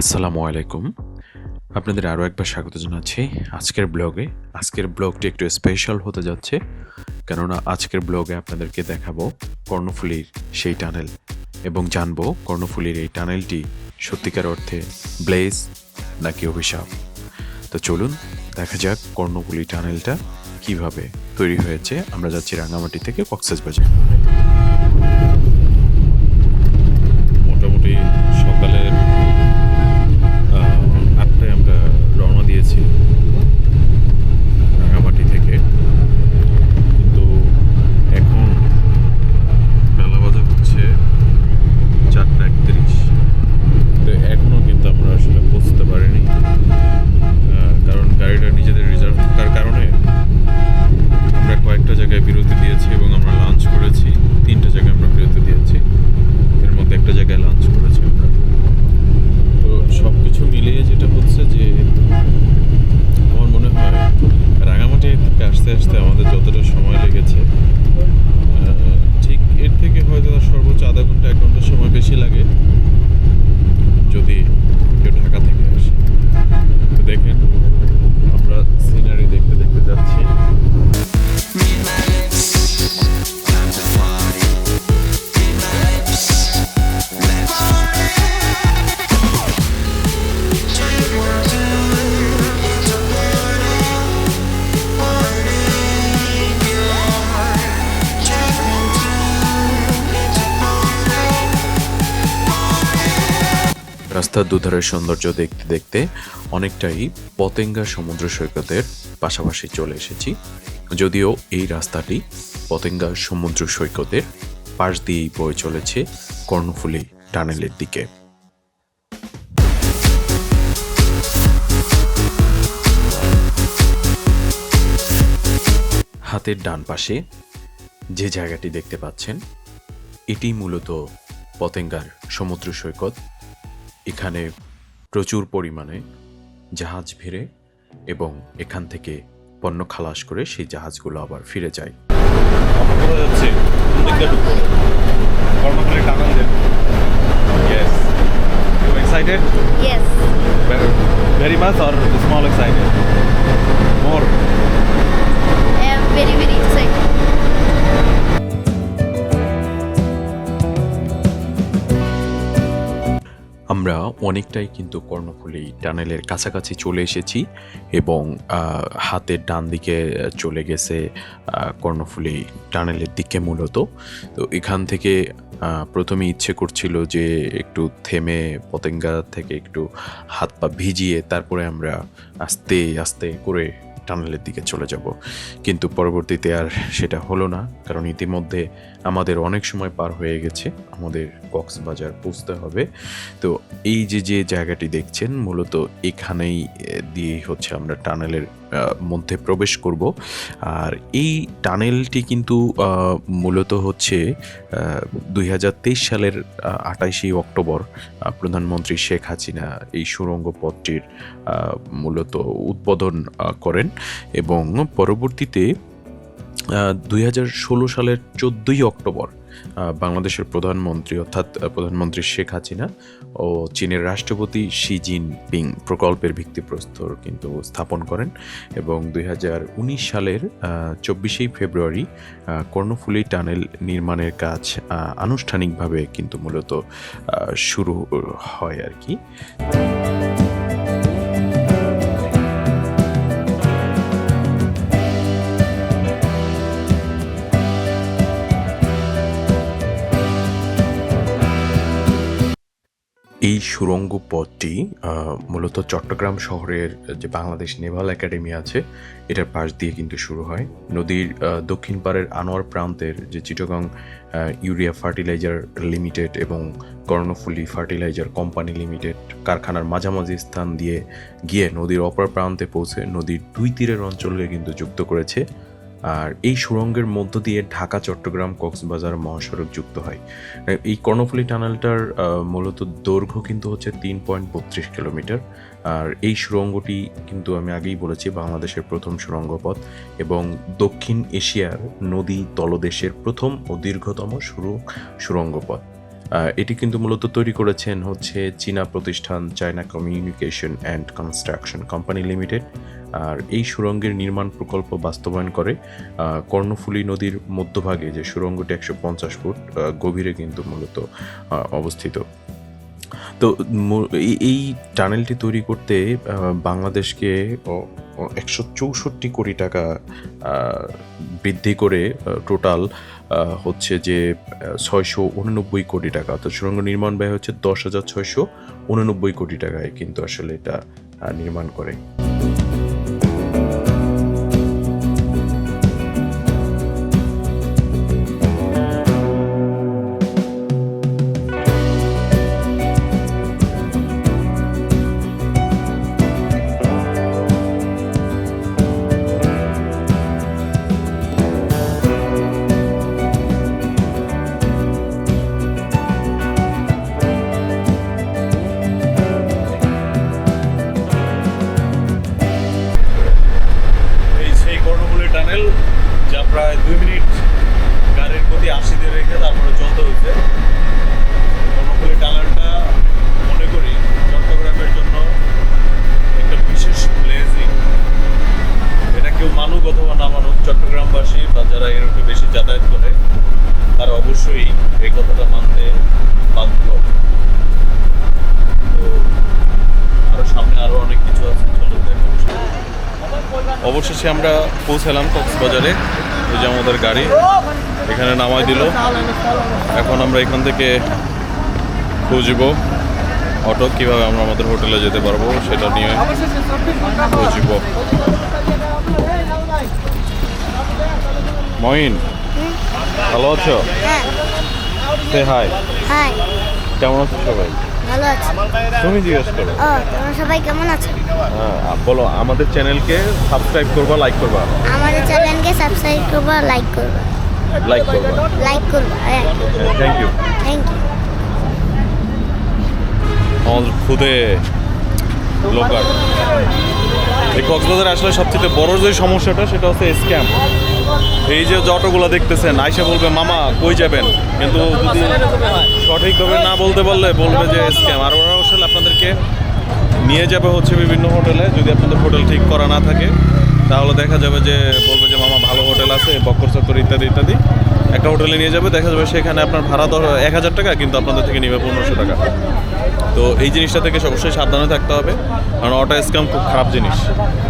আসসালামু আলাইকুম। আপনাদের আরও একবার স্বাগত জানাচ্ছি আজকের ব্লগে। আজকের ব্লগটি একটু স্পেশাল হতে যাচ্ছে, কেননা আজকের ব্লগে আপনাদেরকে দেখাবো কর্ণফুলীর সেই টানেল এবং জানব কর্ণফুলীর এই টানেলটি সত্যিকার অর্থে ব্লেজ নাকি অভিশাপ। তো চলুন, দেখা যাক কর্ণফুলী টানেলটা কীভাবে তৈরি হয়েছে। আমরা যাচ্ছি রাঙামাটি থেকে কক্সবাজার। মোটামুটি রাস্তার দুধারের সৌন্দর্য দেখতে দেখতে অনেকটাই পতেঙ্গা সমুদ্র সৈকতের পাশাপাশি চলে এসেছি। যদিও এই রাস্তাটি পতেঙ্গা সমুদ্র সৈকতের পাশ দিয়েই বয়ে চলেছে কর্ণফুলী টানেলের দিকে। হাতের ডান পাশে যে জায়গাটি দেখতে পাচ্ছেন এটি মূলত পতেঙ্গার সমুদ্র সৈকত। এখানে প্রচুর পরিমাণে জাহাজ ভিড়ে এবং এখান থেকে পণ্য খালাস করে সেই জাহাজগুলো আবার ফিরে যায়। Yes, আমরা অনেকটাই কিন্তু কর্ণফুলী টানেলের কাছাকাছি চলে এসেছি এবং হাতের ডান দিকে চলে গেছে কর্ণফুলী টানেলের দিকে মূলত। তো এখান থেকে প্রথমে ইচ্ছে করছিল যে একটু থেমে, পতেঙ্গা থেকে একটু হাত পা ভিজিয়ে তারপরে আমরা আস্তে আস্তে করে টানেলের দিকে চলে যাব। কিন্তু পরবর্তীতে আর সেটা হলো না, কারণ ইতিমধ্যে আমাদের অনেক সময় পার হয়ে গেছে। আমাদের কক্সবাজার পৌঁছতে হবে। তো এই যে যে জায়গাটি দেখছেন, মূলত এখানেই দিয়েই দিয়ে হচ্ছে আমরা টানেলের মধ্যে প্রবেশ করব। আর এই টানেলটি কিন্তু মূলত হচ্ছে দুই হাজার তেইশ সালের আটাইশে অক্টোবর প্রধানমন্ত্রী শেখ হাসিনা এই সুরঙ্গ পথটির মূলত উদ্বোধন করেন এবং পরবর্তীতে দুই হাজার ষোলো সালের চোদ্দোই অক্টোবর বাংলাদেশের প্রধানমন্ত্রী অর্থাৎ প্রধানমন্ত্রী শেখ হাসিনা ও চীনের রাষ্ট্রপতি শি জিনপিং প্রকল্পের ভিত্তিপ্রস্তর কিন্তু স্থাপন করেন এবং দুই হাজার উনিশ সালের চব্বিশেই ফেব্রুয়ারি কর্ণফুলী টানেল নির্মাণের কাজ আনুষ্ঠানিকভাবে কিন্তু মূলত শুরু হয় আর কি। এই সুড়ঙ্গ পথটি মূলত চট্টগ্রাম শহরের যে বাংলাদেশ নেভাল একাডেমি আছে, এটার পাশ দিয়ে কিন্তু শুরু হয়। নদীর দক্ষিণ পাড়ের আনোয়ার প্রান্তের যে চিটগং ইউরিয়া ফার্টিলাইজার লিমিটেড এবং কর্ণফুলী ফার্টিলাইজার কোম্পানি লিমিটেড কারখানার মাঝামাঝি স্থান দিয়ে গিয়ে নদীর অপর প্রান্তে পৌঁছে নদীর দুই তীরের অঞ্চলকে কিন্তু যুক্ত করেছে। আর এই সুড়ঙ্গের মধ্য দিয়ে ঢাকা, চট্টগ্রাম, কক্সবাজার মহাসড়ক যুক্ত হয়। এই কর্ণফুলী টানেলটার মূলত দৈর্ঘ্য কিন্তু হচ্ছে তিন পয়েন্ট বত্রিশ কিলোমিটার। আর এই সুড়ঙ্গটি কিন্তু আমি আগেই বলেছি, বাংলাদেশের প্রথম সুড়ঙ্গ পথ এবং দক্ষিণ এশিয়ার নদী তলদেশের প্রথম ও দীর্ঘতম সুরঙ্গ সুড়ঙ্গ পথ এটি কিন্তু মূলত তৈরি করেছেন হচ্ছে চীনা প্রতিষ্ঠান China communication and construction company limited. আর এই সুড়ঙ্গের নির্মাণ প্রকল্প বাস্তবায়ন করে কর্ণফুলী নদীর মধ্যভাগে যে সুড়ঙ্গটি একশো পঞ্চাশ ফুট গভীরে কিন্তু মূলত অবস্থিত। তো এই টানেলটি তৈরি করতে বাংলাদেশকে একশো চৌষট্টি কোটি টাকা বৃদ্ধি করে টোটাল হচ্ছে যে ছয়শো উননব্বই কোটি টাকা। অর্থাৎ সুড়ঙ্গ নির্মাণ ব্যয় হচ্ছে দশ হাজার ছয়শো উননব্বই কোটি টাকায় কিন্তু আসলে এটা নির্মাণ করে। টানেল যা প্রায় দুই মিনিট গাড়ির প্রতি আশি দিয়ে রেখে তারপরে চলতে হয়েছে। কর্ণফুলী টানেলটা মনে করি চট্টগ্রামের জন্য একটা বিশেষ ব্লেজিং এটা কেউ মানুক অথবা না মানুক, চট্টগ্রামবাসী বা যারা এরকম বেশি যাতায়াত করে, তারা অবশ্যই এই কথাটা মানতে বাধ্য। তো আরও সামনে আরও অনেক কিছু আছে চলো দেখো অবশেষে আমরা পৌঁছালাম কক্সবাজারে। এই যে আমাদের গাড়ি এখানে নামাই দিল। এখন আমরা এখান থেকে খুঁজব অটো কীভাবে আমরা আমাদের হোটেলে যেতে পারব সেটা নিয়ে খুঁজব। মহিন ভালো আছো? হ্যাঁ। সে হাই হাই কেমন আছো সবাই? ভালো আছি। তুমি জিজ্ঞেস করো। ও তোমরা সবাই কেমন আছো? হ্যাঁ বলো আমাদের চ্যানেলকে সাবস্ক্রাইব করবা লাইক করবা? আমাদের চ্যানেলকে সাবস্ক্রাইব করবা লাইক করবা। লাইক করবা। লাইক করবা থ্যাংক ইউ থ্যাংক ইউ আমাদের খুদে লোকাল। এই কক্সবাজারে আসলে সবচেয়ে বড় যে সমস্যাটা, সেটা হচ্ছে স্ক্যাম এই যে অটোগুলো দেখতেছেন, আইসা বলবে, মামা, কই যাবেন? কিন্তু যদি সঠিকভাবে না বলতে পারলে, বলবে যে স্ক্যাম আর ওরা আসলে আপনাদেরকে নিয়ে যাবে হচ্ছে বিভিন্ন হোটেলে, যদি আপনাদের হোটেল ঠিক করা না থাকে, তাহলে দেখা যাবে যে বলবে যে, মামা, ভালো হোটেল আছে বক্কর চক্কর ইত্যাদি ইত্যাদি। একটা হোটেলে নিয়ে যাবে, দেখা যাবে সেখানে আপনার ভাড়া ধর এক হাজার টাকা, কিন্তু আপনাদের থেকে নেবে পনেরোশো টাকা। তো এই জিনিসটা থেকে অবশ্যই সাবধানে থাকতে হবে, কারণ অটো স্ক্যাম খুব খারাপ জিনিস।